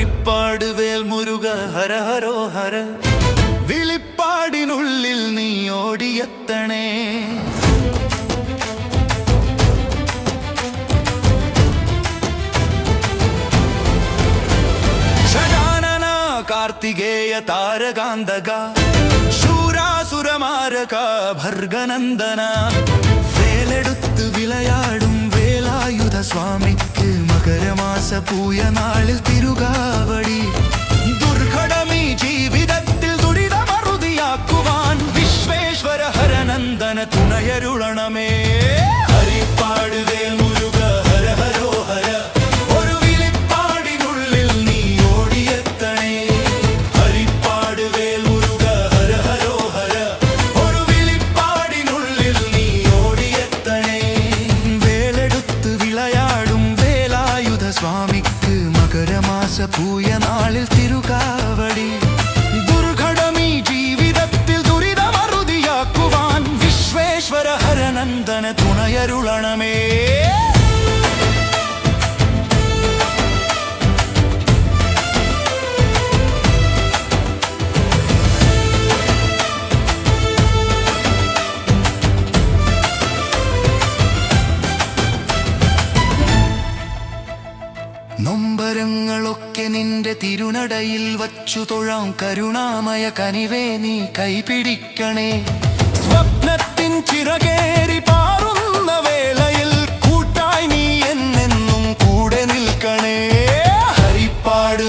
ഹരിപ്പാട് വേൽ മുരുക ഹര ഹരോ ഹര. വിളിപ്പാടിനുള്ളിൽ നീ ഓടിയെത്തണേ. കാർത്തികേയ താരകാന്തക. ശൂരാസുരമാരക ഭർഗനന്ദന. വേലെടുത്ത് വിളയാടും വേലായുധ സ്വാമിക്ക് മകരമാസ പൂയ നാളിൽ തിരുകാവടി. ദുർഘടമീ ജീവിതത്തിൽ ദുരിതമറുതിയാക്കുവാൻ വിശ്വേശ്വര ഹരനന്ദന തുണയരുളണമേ. വച്ചു തൊഴാം കരുണാമയ കനിവേ നീ കൈപിടിക്കണേ. സ്വപ്നത്തിൻ ചിറകേറി പാറുന്ന വേളയിൽ കൂട്ടായി നീ എന്നെന്നും കൂടെ നിൽക്കണേ. ഹരിപ്പാട്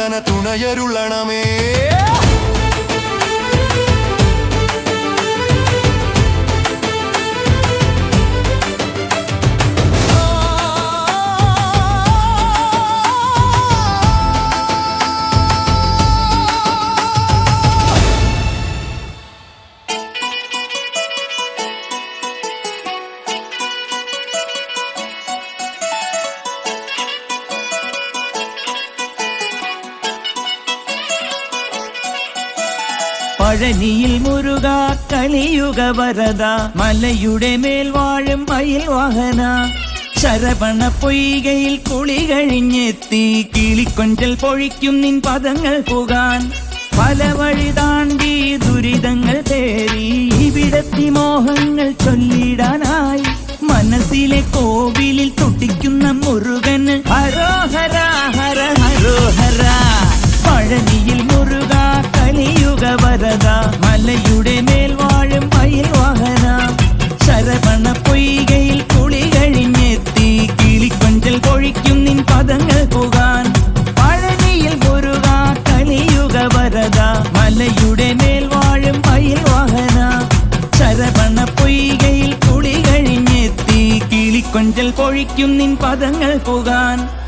ഹരനന്ദന തുണയരുളണമേ. പഴനിയിൽ മുരുക കലിയുക വരത മലയുടെ മേൽ വാഴും മയിൽ വാഹന. ശരവണ പൊയ്കയിൽ കുളി കഴിഞ്ഞെത്തി കിളിക്കൊഞ്ചൽ പൊഴിക്കും നിൻ പദങ്ങൾ പുകാൻ. പല വഴി താണ്ടി ദുരിതങ്ങൾ തേറി ഇവിടത്തി മോഹങ്ങൾ ചൊല്ലിടാനായി. മനസ്സിലെ കോവിലിൽ തുടിക്കുന്ന മുരുകന് ഹരോഹര നിൻ പദങ്ങൾ പോകാൻ.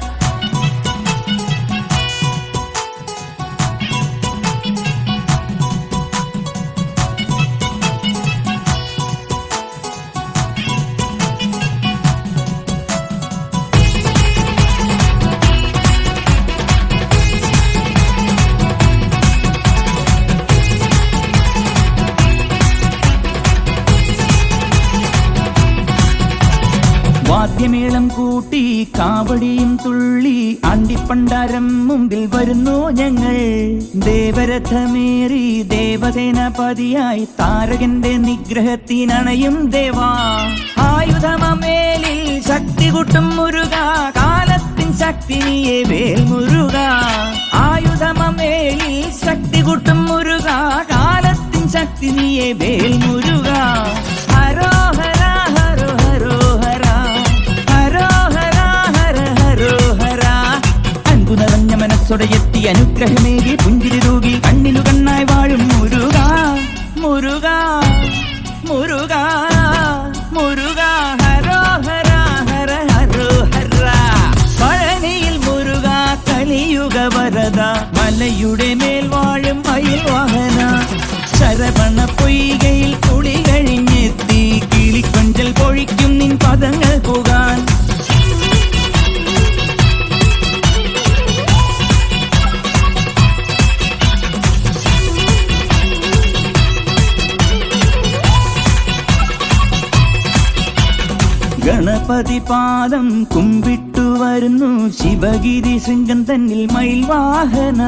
കൂട്ടി കാവടിയും തുള്ളി അണ്ടിപ്പണ്ടാരം മുമ്പിൽ വരുന്നു ഞങ്ങൾ. ദേവരഥമേറി ദേവസേനാപതിയായി താരകന്റെ നിഗ്രഹത്തിനണയും ദേവാ. ആയുധമേലിൽ ശക്തി കൂട്ടും മുരുക കാലത്തിൻ ശക്തി നീയെ വേൽ മുരുക. ആയുധമേലിൽ ശക്തി കൂട്ടും മുരുക കാലത്തിൻ ശക്തി നീയെ വേൽ മുരുക. മനസ്സോടെ എത്തി അനുഗ്രഹമേകി ഗണപതി പാദം കുമ്പിട്ടു വരുന്നു. ശിവഗിരി ശൃംഗം തന്നിൽ മയിൽവാഹന.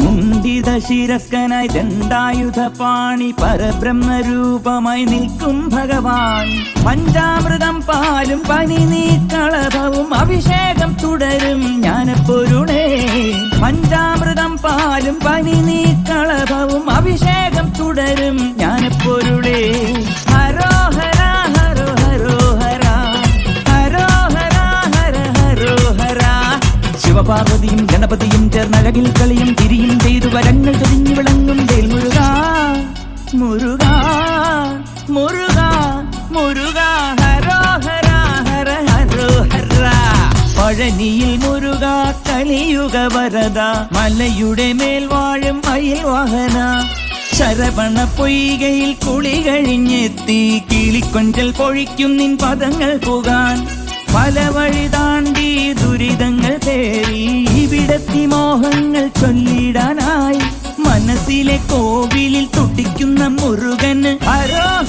മുണ്ടിത ശിരസ്കനായി ദണ്ഡായുധ പാണി. പരബ്രഹ്മരൂപമായി നിൽക്കും ഭഗവാൻ. പഞ്ചാമൃതം പാലും പനി നീക്കളഭവും അഭിഷേകം തുടരും ഞാനപ്പൊരുണേ പഞ്ചാമൃതം പാലും പനി നീക്കളഭവും അഭിഷേകം തുടരും ജ്ഞാനപ്പൊരുളേ. ഗണപതിയും ചേർന്നഴകിൽ കളിയും തിരിയും ചെയ്തു വരങ്ങൾ ചൊരിഞ്ഞു വിളങ്ങും വേൽ മുരുക മുരുക മുരുക മുരുക ഹരോ ഹര ഹര ഹരോ ഹര പഴനിയിൽ മുരുക കലിയുഗ വരദ മലയുടെ മേൽ വാഴും അയിൽ വാഹന ശരവണ പൊയ്കയിൽ കുളി കഴിഞ്ഞെത്തി കിളിക്കൊഞ്ചൽ പൊഴിക്കും നിൻ പദങ്ങൾ പോകാൻ പല വഴി താണ്ടി ദുരിതങ്ങൾ തേറി ഇവിടത്തി മോഹങ്ങൾ ചൊല്ലിടാനായി മനസ്സിലെ കോവിലിൽ തുടിക്കുന്ന മുരുകന് ഹരോഹര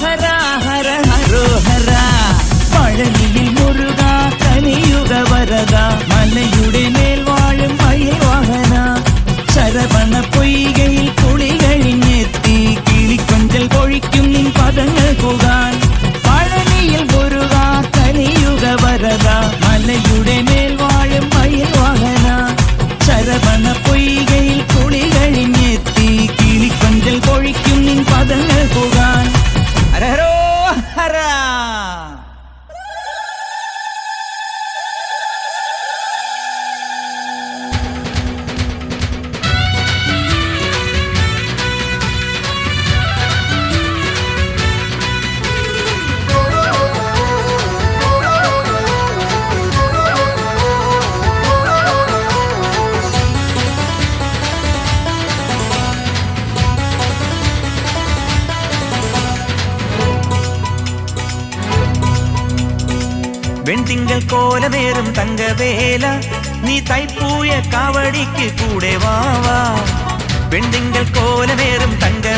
വെൺതിങ്കൾ കോലമേറും തങ്കവേല. നീ തൈപ്പൂയ കാവടിക്ക് കൂടെ വാവാ വെൺതിങ്കൾ കോലമേറും തങ്കവേല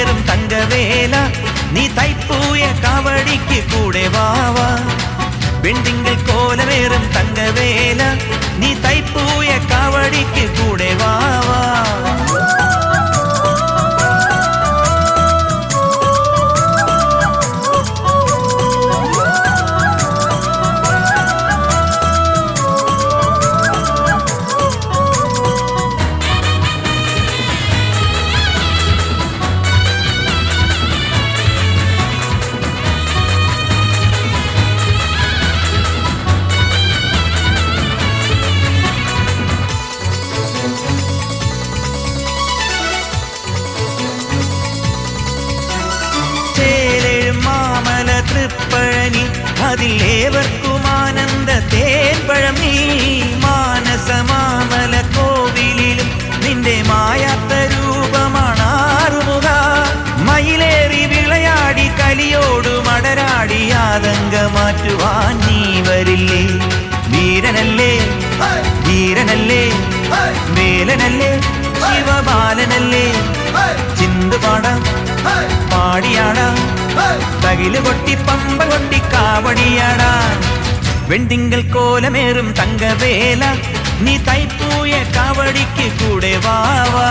കോലമേറും തങ്കവേല നീ തൈപ്പൂയ കാവടിക്ക് കൂടെ വാവാ പെണ്ടിങ്കൽ കോലമേറും തങ്കവേല നീ തൈപ്പൂയ കാവടിക്ക് കൂടെ വാവാ ഏവർക്കും ആനന്ദ തേൻപഴമീ മാനസമാമല കോവിലും നിന്റെ മായാത്ത രൂപമാണ് ആറുമുഖ. മയിലേറി വിളയാടി കലിയോടു മടരാടി ആതങ്ക മാറ്റുവാൻ നീ വരില്ലേ. വീരനല്ലേ ധീരനല്ലേ മേലനല്ലേ ശിവബാലനല്ലേ. ചിന്തുപാടാം പാടിയാടാം തകിൽ കൊട്ടി പമ്പ കൊട്ടി കാവടിയാടാ. വെണ്ടിങ്കൽ കോലമേറും തങ്കവേല നീ തൈപ്പൂയ കാവടിക്ക് കൂടെ വാവാ